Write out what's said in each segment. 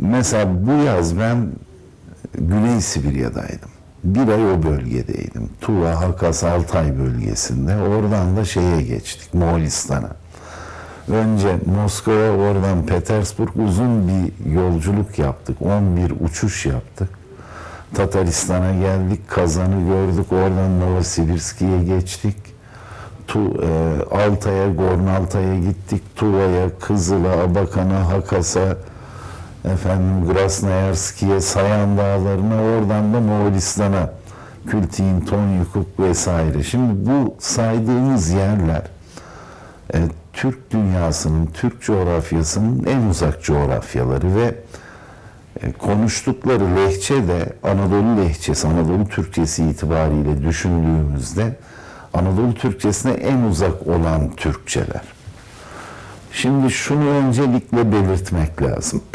Mesela bu yaz ben Güney Sibirya'daydım. Bir ay o bölgedeydim. Tuva, Hakas, Altay bölgesinde. Oradan da şeye geçtik, Moğolistan'a. Önce Moskova, oradan Petersburg uzun bir yolculuk yaptık. 11 uçuş yaptık. Tataristan'a geldik, Kazan'ı gördük. Oradan Novosibirski'ye geçtik. Tu, e, Altay'a, Gornaltay'a gittik. Tuva'ya, Kızıl'a, Abakan'a, Hakas'a, efendim Grasnoyarski'ye, Sayan Dağları'na, oradan da Moğolistan'a, Kültiğin, Tonyukuk vesaire. Şimdi bu saydığımız yerler e, Türk dünyasının, Türk coğrafyasının en uzak coğrafyaları ve e, konuştukları lehçe de Anadolu lehçesi, Anadolu Türkçesi itibariyle düşündüğümüzde Anadolu Türkçesine en uzak olan Türkçeler. Şimdi şunu öncelikle belirtmek lazım.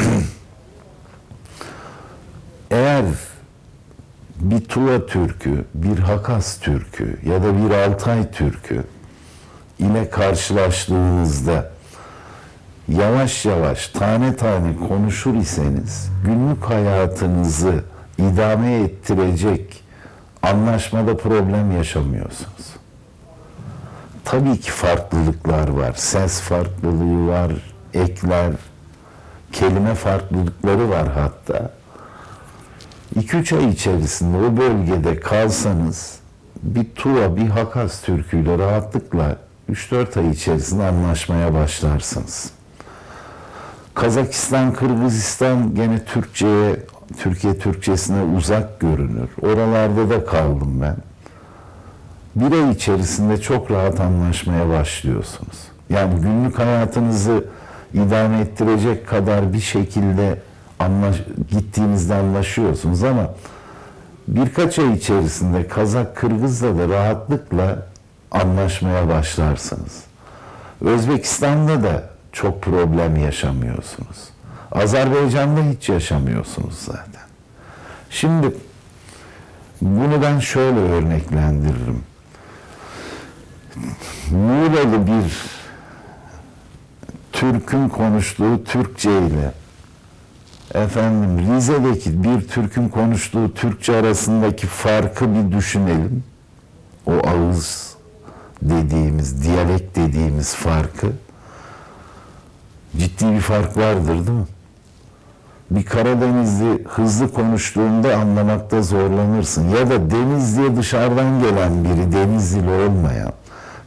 Eğer bir Tuva Türkü, bir Hakas Türkü ya da bir Altay Türkü ile karşılaştığınızda yavaş yavaş tane tane konuşur iseniz günlük hayatınızı idame ettirecek anlaşmada problem yaşamıyorsunuz. Tabii ki farklılıklar var. Ses farklılığı var, ekler, kelime farklılıkları var hatta. 2-3 ay içerisinde o bölgede kalsanız bir Tuva, bir Hakas türküyle rahatlıkla 3-4 ay içerisinde anlaşmaya başlarsınız. Kazakistan, Kırgızistan gene Türkçe'ye, Türkiye Türkçesine uzak görünür. Oralarda da kaldım ben. Bir ay içerisinde çok rahat anlaşmaya başlıyorsunuz. Yani günlük hayatınızı idame ettirecek kadar bir şekilde anlaş, gittiğinizde anlaşıyorsunuz ama birkaç ay içerisinde Kazak, Kırgız'la da rahatlıkla anlaşmaya başlarsınız. Özbekistan'da da çok problem yaşamıyorsunuz. Azerbaycan'da hiç yaşamıyorsunuz zaten. Şimdi bunu ben şöyle örneklendiririm. Muğla'lı bir Türk'ün konuştuğu Türkçe ile efendim Rize'deki bir Türk'ün konuştuğu Türkçe arasındaki farkı bir düşünelim. O ağız dediğimiz, diyalekt dediğimiz farkı ciddi bir fark vardır değil mi? Bir Karadenizli hızlı konuştuğunda anlamakta zorlanırsın. Ya da Denizli'ye dışarıdan gelen biri, Denizlili olmayan,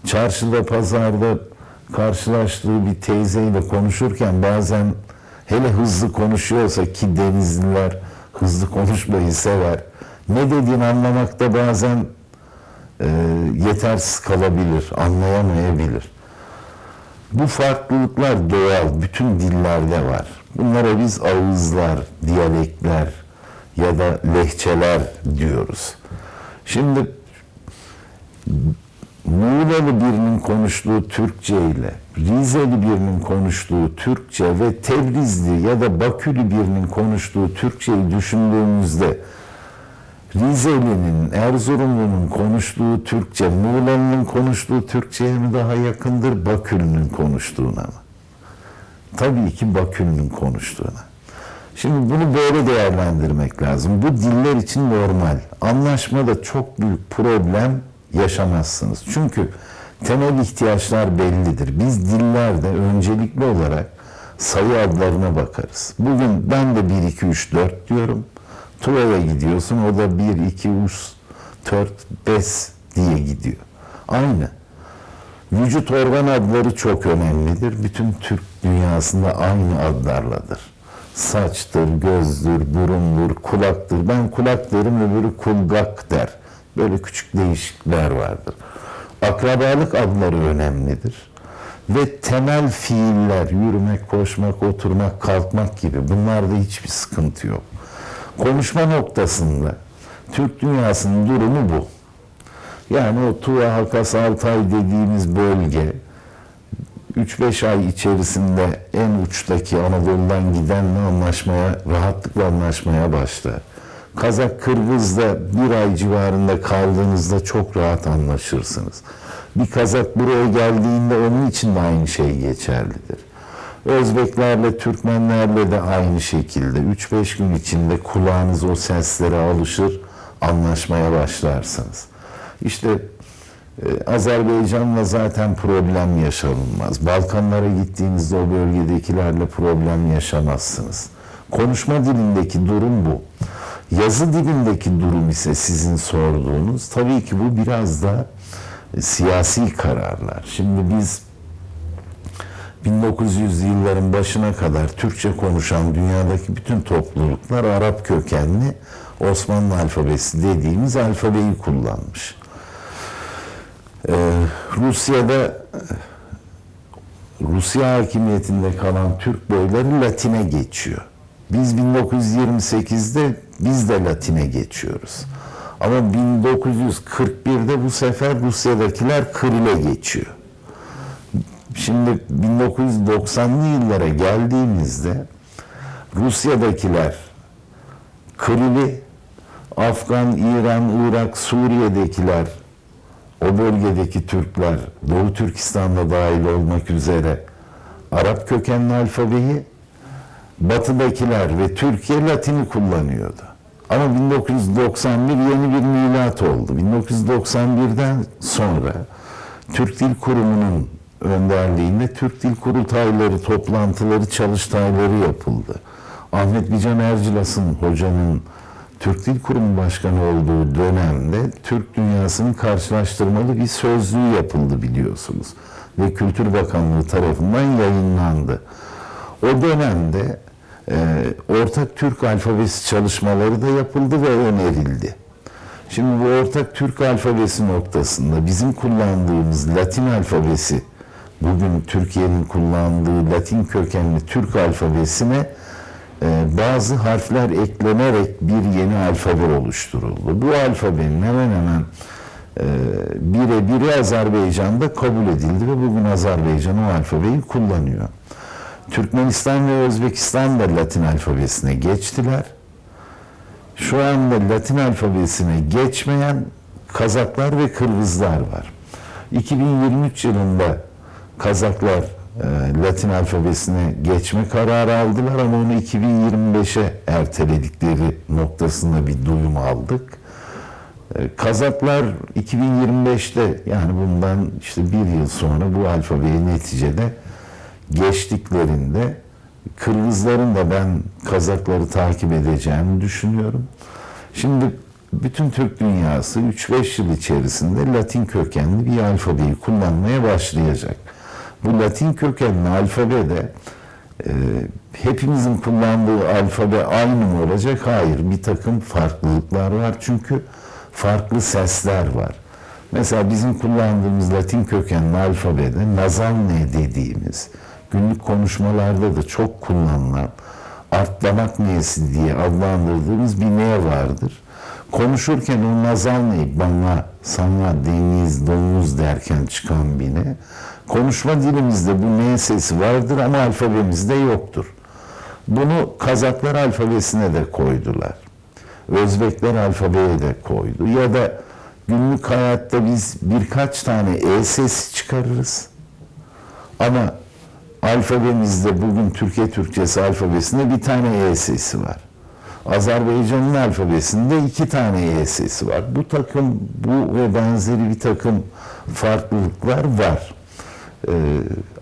çarşıda, pazarda karşılaştığı bir teyzeyle konuşurken bazen hele hızlı konuşuyorsa ki Denizliler hızlı konuşmayı sever. Ne dediğini anlamakta bazen e, yetersiz kalabilir, anlayamayabilir. Bu farklılıklar doğal, bütün dillerde var. Bunlara biz ağızlar, diyalekler ya da lehçeler diyoruz. Şimdi Muğlalı birinin konuştuğu Türkçe ile Rizeli birinin konuştuğu Türkçe ve Tebrizli ya da Bakülü birinin konuştuğu Türkçeyi düşündüğümüzde Rizeli'nin, Erzurumlu'nun konuştuğu Türkçe, Muğla'nın konuştuğu Türkçe'ye mi daha yakındır, Bakülü'nün konuştuğuna mı? Tabii ki Bakülü'nün konuştuğuna. Şimdi bunu böyle değerlendirmek lazım. Bu diller için normal. Anlaşmada çok büyük problem yaşamazsınız. Çünkü temel ihtiyaçlar bellidir. Biz dillerde öncelikli olarak sayı adlarına bakarız. Bugün ben de 1, 2, 3, 4 diyorum. Tuva'ya gidiyorsun o da 1, 2, 3, 4, 5 diye gidiyor. Aynı. Vücut organ adları çok önemlidir. Bütün Türk dünyasında aynı adlarladır. Saçtır, gözdür, burundur, kulaktır. Ben kulak derim, öbürü kulgak der. Böyle küçük değişiklikler vardır. Akrabalık adları önemlidir. Ve temel fiiller, yürümek, koşmak, oturmak, kalkmak gibi bunlarda hiçbir sıkıntı yok. Konuşma noktasında Türk dünyasının durumu bu. Yani o Tuva, Hakas, Altay dediğimiz bölge 3-5 ay içerisinde en uçtaki Anadolu'dan gidenle anlaşmaya, rahatlıkla anlaşmaya başlar. Kazak, Kırgız'da bir ay civarında kaldığınızda çok rahat anlaşırsınız. Bir Kazak buraya geldiğinde onun için de aynı şey geçerlidir. Özbeklerle, Türkmenlerle de aynı şekilde 3-5 gün içinde kulağınız o seslere alışır, anlaşmaya başlarsınız. İşte e, Azerbaycan'la zaten problem yaşanılmaz. Balkanlara gittiğinizde o bölgedekilerle problem yaşamazsınız. Konuşma dilindeki durum bu. Yazı dilindeki durum ise sizin sorduğunuz tabii ki bu biraz da e, siyasi kararlar. Şimdi biz 1900 yılların başına kadar Türkçe konuşan dünyadaki bütün topluluklar Arap kökenli Osmanlı alfabesi dediğimiz alfabeyi kullanmış. Ee, Rusya'da Rusya hakimiyetinde kalan Türk boyları Latine geçiyor. Biz 1928'de biz de Latine geçiyoruz. Ama 1941'de bu sefer Rusya'dakiler Kırıl'e geçiyor. Şimdi 1990'lı yıllara geldiğimizde Rusya'dakiler Kırıl'ı, Afgan, İran, Irak, Suriye'dekiler o bölgedeki Türkler, Doğu Türkistan'da dahil olmak üzere Arap kökenli alfabeyi, Batı'dakiler ve Türkiye Latin'i kullanıyordu. Ama 1991 yeni bir milat oldu. 1991'den sonra Türk Dil Kurumu'nun önderliğinde Türk Dil Kurultayları, toplantıları, çalıştayları yapıldı. Ahmet Bican Ercilas'ın hocanın Türk Dil Kurumu Başkanı olduğu dönemde Türk dünyasının karşılaştırmalı bir sözlüğü yapıldı biliyorsunuz. Ve Kültür Bakanlığı tarafından yayınlandı. O dönemde ortak Türk alfabesi çalışmaları da yapıldı ve önerildi. Şimdi bu ortak Türk alfabesi noktasında bizim kullandığımız Latin alfabesi, bugün Türkiye'nin kullandığı Latin kökenli Türk alfabesine e, bazı harfler eklenerek bir yeni alfabe oluşturuldu. Bu alfabenin hemen hemen e, birebiri Azerbaycan'da kabul edildi ve bugün Azerbaycan o alfabeyi kullanıyor. Türkmenistan ve Özbekistan da Latin alfabesine geçtiler. Şu anda Latin alfabesine geçmeyen Kazaklar ve Kırgızlar var. 2023 yılında Kazaklar e, Latin alfabesine geçme kararı aldılar ama onu 2025'e erteledikleri noktasında bir duyum aldık. E, Kazaklar 2025'te yani bundan işte bir yıl sonra bu alfabeyi neticede geçtiklerinde Kırgızların da ben Kazakları takip edeceğini düşünüyorum. Şimdi bütün Türk dünyası 3-5 yıl içerisinde Latin kökenli bir alfabeyi kullanmaya başlayacak. Bu Latin kökenli alfabe de e, hepimizin kullandığı alfabe aynı mı olacak? Hayır. Bir takım farklılıklar var. Çünkü farklı sesler var. Mesela bizim kullandığımız Latin kökenli alfabede nazal ne dediğimiz, günlük konuşmalarda da çok kullanılan artlamak neyesi diye adlandırdığımız bir ne vardır. Konuşurken o nazal ne, bana, sana, deniz, domuz derken çıkan bir ne. Konuşma dilimizde bu ne sesi vardır ama alfabemizde yoktur. Bunu Kazaklar alfabesine de koydular. Özbekler alfabeye de koydu. Ya da günlük hayatta biz birkaç tane E sesi çıkarırız. Ama alfabemizde bugün Türkiye Türkçesi alfabesinde bir tane E sesi var. Azerbaycan'ın alfabesinde iki tane E sesi var. Bu takım, bu ve benzeri bir takım farklılıklar var. Ee,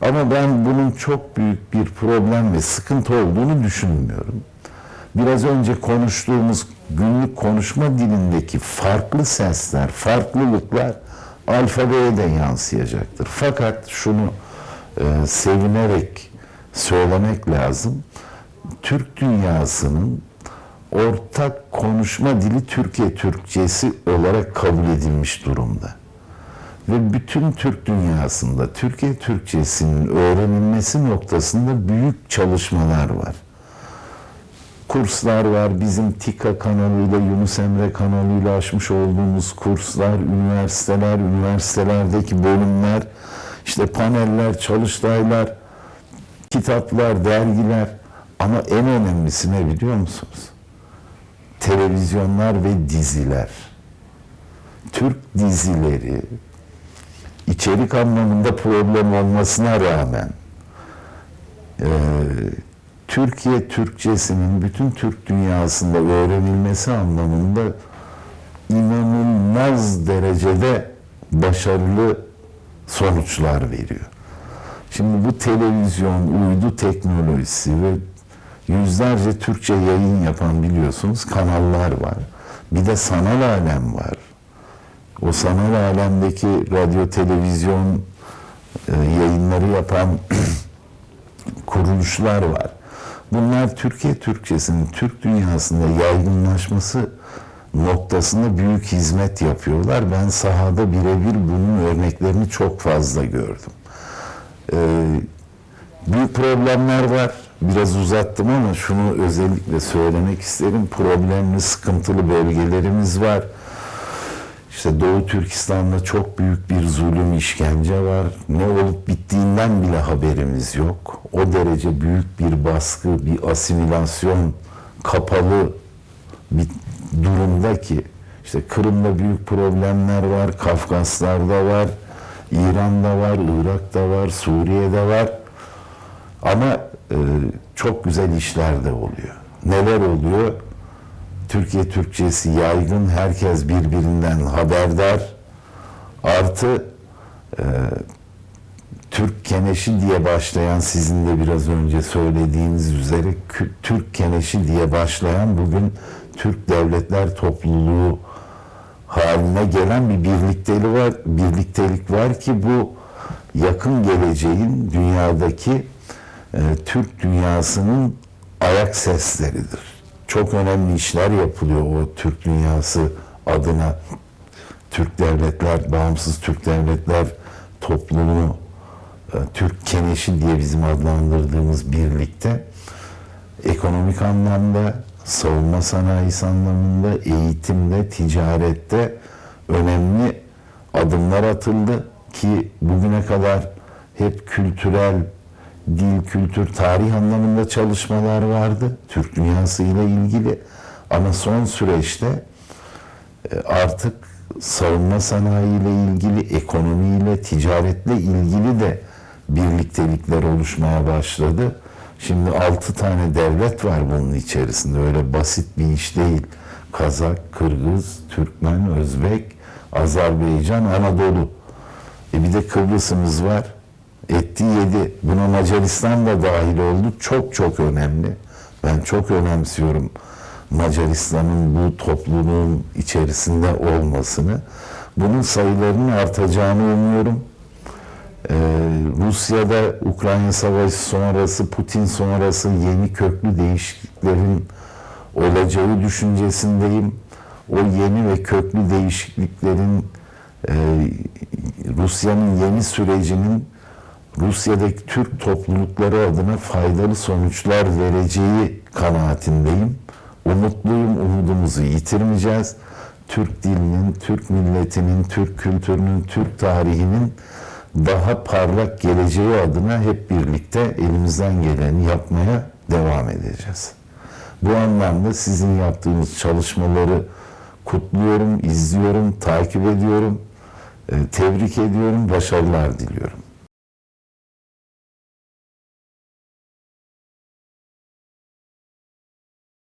ama ben bunun çok büyük bir problem ve sıkıntı olduğunu düşünmüyorum. Biraz önce konuştuğumuz günlük konuşma dilindeki farklı sesler, farklılıklar alfabeye de yansıyacaktır. Fakat şunu e, sevinerek söylemek lazım. Türk dünyasının ortak konuşma dili Türkiye Türkçesi olarak kabul edilmiş durumda. Ve bütün Türk dünyasında Türkiye Türkçesinin öğrenilmesi noktasında büyük çalışmalar var. Kurslar var, bizim TİKA kanalıyla, Yunus Emre kanalıyla açmış olduğumuz kurslar, üniversiteler, üniversitelerdeki bölümler, işte paneller, çalıştaylar, kitaplar, dergiler ama en önemlisi ne biliyor musunuz? Televizyonlar ve diziler. Türk dizileri içerik anlamında problem olmasına rağmen e, Türkiye Türkçesinin bütün Türk dünyasında öğrenilmesi anlamında inanılmaz derecede başarılı sonuçlar veriyor. Şimdi bu televizyon, uydu teknolojisi ve yüzlerce Türkçe yayın yapan biliyorsunuz kanallar var. Bir de sanal alem var. O sanal alemdeki radyo, televizyon e, yayınları yapan kuruluşlar var. Bunlar Türkiye Türkçesinin Türk dünyasında yaygınlaşması noktasında büyük hizmet yapıyorlar. Ben sahada birebir bunun örneklerini çok fazla gördüm. Ee, büyük problemler var. Biraz uzattım ama şunu özellikle söylemek isterim. Problemli, sıkıntılı bölgelerimiz var. İşte Doğu Türkistan'da çok büyük bir zulüm, işkence var. Ne olup bittiğinden bile haberimiz yok. O derece büyük bir baskı, bir asimilasyon, kapalı bir durumda ki işte Kırım'da büyük problemler var, Kafkaslar'da var, İran'da var, Irak'ta var, Suriye'de var. Ama e, çok güzel işler de oluyor. Neler oluyor? Türkiye Türkçesi yaygın, herkes birbirinden haberdar. Artı e, Türk Keneşi diye başlayan, sizin de biraz önce söylediğiniz üzere Türk Keneşi diye başlayan bugün Türk Devletler Topluluğu haline gelen bir birliktelik var, birliktelik var ki bu yakın geleceğin dünyadaki e, Türk dünyasının ayak sesleridir. Çok önemli işler yapılıyor o Türk dünyası adına. Türk Devletler, Bağımsız Türk Devletler Topluluğu, e, Türk Keneşi diye bizim adlandırdığımız birlikte ekonomik anlamda, savunma sanayisi anlamında, eğitimde, ticarette önemli adımlar atıldı ki bugüne kadar hep kültürel, dil, kültür, tarih anlamında çalışmalar vardı Türk dünyası ile ilgili. Ama son süreçte e, artık savunma sanayi ile ilgili, ekonomiyle, ticaretle ilgili de birliktelikler oluşmaya başladı. Şimdi altı tane devlet var bunun içerisinde. Öyle basit bir iş değil. Kazak, Kırgız, Türkmen, Özbek, Azerbaycan, Anadolu. E bir de Kıbrıs'ımız var. Etti yedi. Buna Macaristan da dahil oldu. Çok çok önemli. Ben çok önemsiyorum Macaristan'ın bu topluluğun içerisinde olmasını. Bunun sayılarının artacağını umuyorum. Rusya'da Ukrayna Savaşı sonrası, Putin sonrası yeni köklü değişikliklerin olacağı düşüncesindeyim. O yeni ve köklü değişikliklerin e, Rusya'nın yeni sürecinin Rusya'daki Türk toplulukları adına faydalı sonuçlar vereceği kanaatindeyim. Umutluyum, umudumuzu yitirmeyeceğiz. Türk dilinin, Türk milletinin, Türk kültürünün, Türk tarihinin daha parlak geleceği adına hep birlikte elimizden geleni yapmaya devam edeceğiz. Bu anlamda sizin yaptığınız çalışmaları kutluyorum, izliyorum, takip ediyorum, e, tebrik ediyorum, başarılar diliyorum.